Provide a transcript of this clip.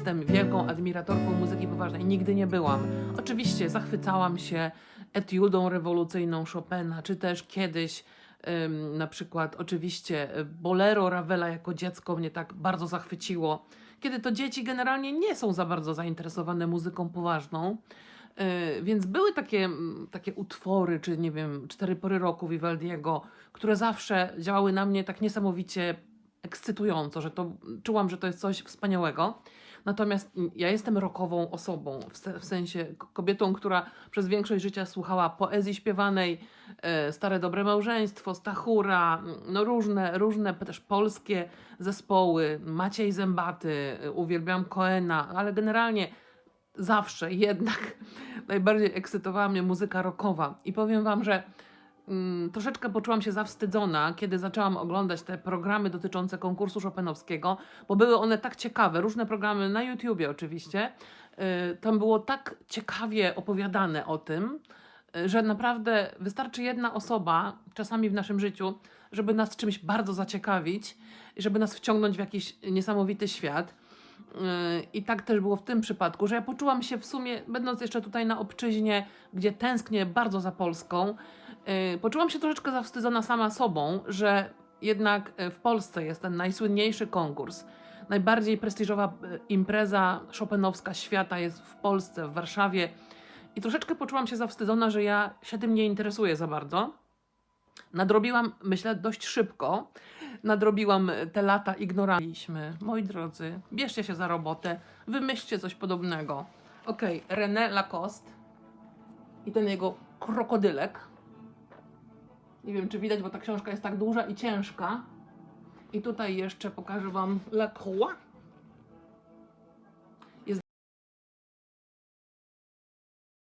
jestem wielką admiratorką muzyki poważnej. Nigdy nie byłam. Oczywiście zachwycałam się etiudą rewolucyjną Chopina, czy też kiedyś ym, na przykład oczywiście y, bolero Ravela jako dziecko mnie tak bardzo zachwyciło. Kiedy to dzieci generalnie nie są za bardzo zainteresowane muzyką poważną. Y, Więc były takie, takie utwory, czy nie wiem, cztery pory roku Vivaldiego, które zawsze działały na mnie tak niesamowicie ekscytująco, że to czułam, że to jest coś wspaniałego. Natomiast ja jestem rokową osobą, w, se, w sensie kobietą, która przez większość życia słuchała poezji śpiewanej, e, Stare Dobre Małżeństwo, Stachura, mm, no różne, różne też polskie zespoły, Maciej Zębaty, e, uwielbiam Koena, ale generalnie zawsze jednak najbardziej ekscytowała mnie muzyka rockowa. I powiem Wam, że mm, troszeczkę poczułam się zawstydzona, kiedy zaczęłam oglądać te programy dotyczące konkursu Chopinowskiego, bo były one tak ciekawe, różne programy na YouTubie oczywiście. Y, Tam było tak ciekawie opowiadane o tym, y, że naprawdę wystarczy jedna osoba, czasami w naszym życiu, żeby nas czymś bardzo zaciekawić, żeby nas wciągnąć w jakiś niesamowity świat. Yy, I tak też było w tym przypadku, że ja poczułam się w sumie, będąc jeszcze tutaj na obczyźnie, gdzie tęsknię bardzo za Polską, yy, poczułam się troszeczkę zawstydzona sama sobą, że jednak yy, w Polsce jest ten najsłynniejszy konkurs. Najbardziej prestiżowa impreza chopinowska świata jest w Polsce, w Warszawie. I troszeczkę poczułam się zawstydzona, że ja się tym nie interesuję za bardzo. Nadrobiłam, myślę, dość szybko. Nadrobiłam te lata ignoraliśmy. Moi drodzy, bierzcie się za robotę, wymyślcie coś podobnego. Okej, René Lacoste i ten jego krokodylek. Nie wiem, czy widać, bo ta książka jest tak duża i ciężka. I tutaj jeszcze pokażę Wam Lacroix.